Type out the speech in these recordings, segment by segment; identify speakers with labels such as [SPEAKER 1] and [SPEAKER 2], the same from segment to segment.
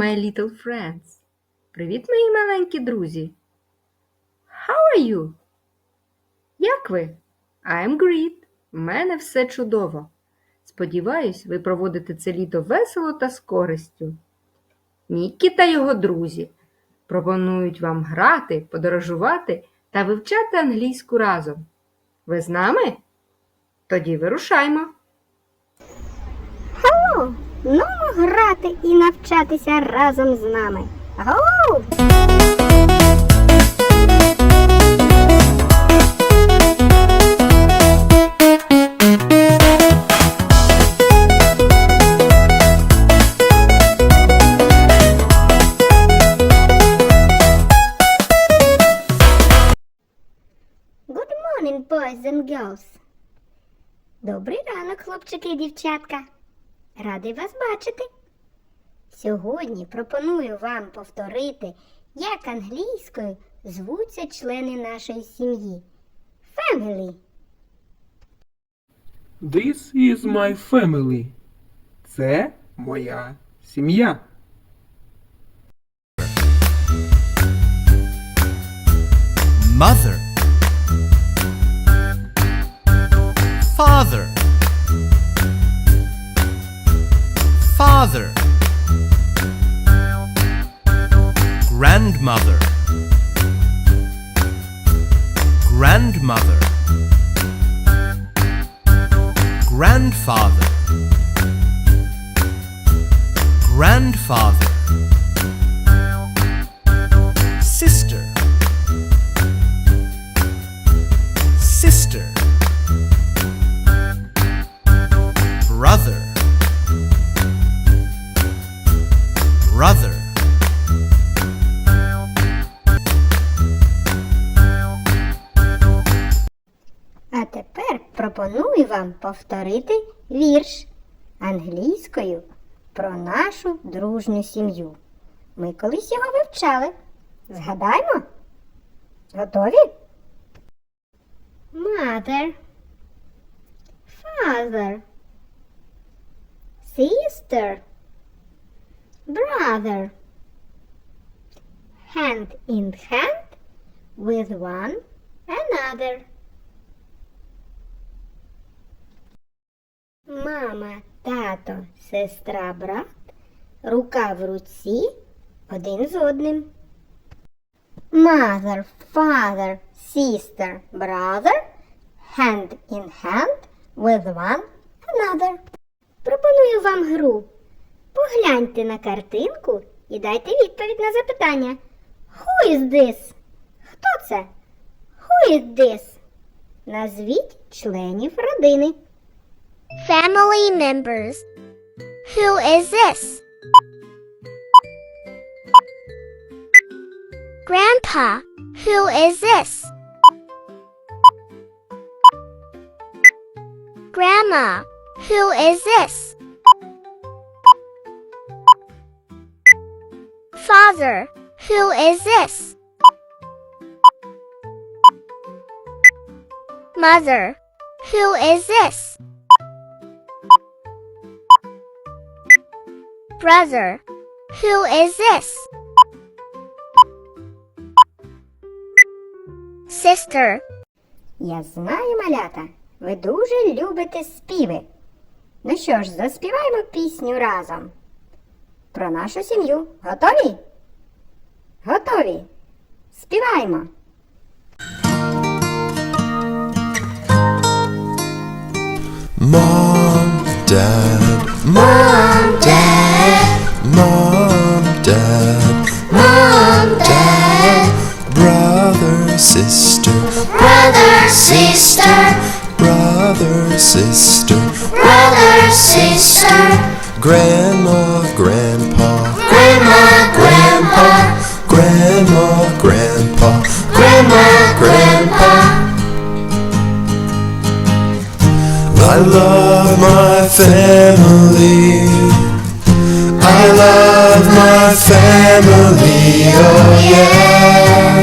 [SPEAKER 1] my little friends. Привіт, мої маленькі друзі. How are you? Як ви? I'm great. У мене все чудово. Сподіваюсь, ви проводите це літо весело та з користю. Міккі та його друзі пропонують вам грати, подорожувати та вивчати англійську разом. Ви з нами? Тоді вирушаймо.
[SPEAKER 2] Ну грати і навчатися разом з нами. Гоу! Good morning, boys and girls. Добрий ранок, хлопчики і дівчатка. Радий вас бачити. Сьогодні пропоную вам повторити, як англійською звуться члени нашої сім'ї. Family.
[SPEAKER 3] This is my family. Це моя сім'я.
[SPEAKER 4] Mother. Father. Grandmother. Grandmother. Grandfather. Grandfather.
[SPEAKER 2] Пропоную вам повторити вірш англійською про нашу дружню сім'ю. Ми колись його вивчали. Згадаймо? Готові? Mother, father, sister, brother, hand in hand with one another. Мама, тато, сестра, брат, рука в руці один з одним. Mother, father, sister, brother, hand in hand with one another. Пропоную вам гру. Погляньте на картинку і дайте відповідь на запитання. Who is this? Хто це? Who is this? Назвіть членів родини.
[SPEAKER 5] Family members. Who is this? Grandpa. Who is this? Grandma. Who is this? Father. Who is this? Mother. Who is this? Brother. Who is this? Sister.
[SPEAKER 2] Я знаю, малята, ви дуже любите співи. Ну що ж, заспіваємо пісню разом. Про нашу сім'ю. Готові? Готові. Співаємо.
[SPEAKER 6] Mom, Dad, Mom, Dad, Mom, Dad, Mom, Dad, brother, sister,
[SPEAKER 5] Brother, sister,
[SPEAKER 6] brother, sister,
[SPEAKER 5] brother, sister,
[SPEAKER 6] grandma, grandpa,
[SPEAKER 5] grandma, grandpa,
[SPEAKER 6] grandma, grandpa,
[SPEAKER 5] grandma, grandpa.
[SPEAKER 6] I love my family. Love my family, oh yeah,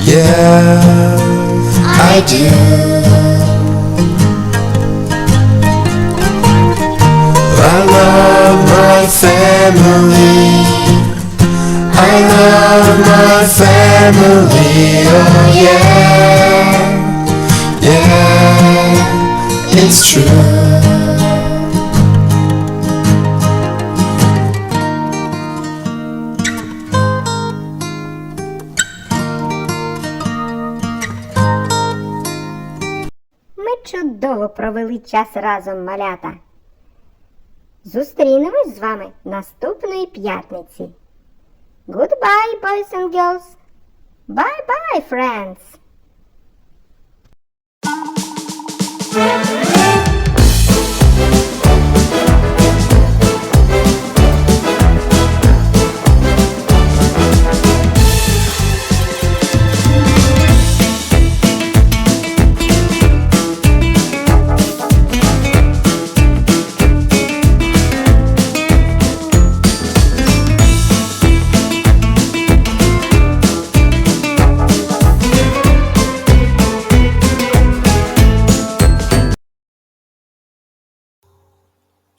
[SPEAKER 6] yeah,
[SPEAKER 5] I do.
[SPEAKER 6] I love my family. I love my family, oh yeah. Yeah, it's true.
[SPEAKER 2] Чудово провели час разом, малята. Зустрінемось з вами наступної п'ятниці. Goodbye, boys and girls. Bye-bye, friends.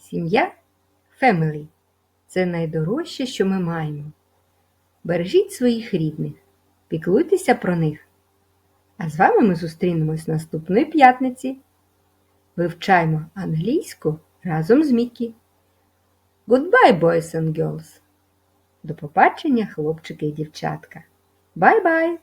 [SPEAKER 1] Сім'я Family – це найдорожче, що ми маємо. Бережіть своїх рідних, піклуйтеся про них. А з вами ми зустрінемось наступної п'ятниці. Вивчаймо англійську разом з Мікі. Goodbye, boys and girls! До побачення, хлопчики і дівчатка. Бай-бай!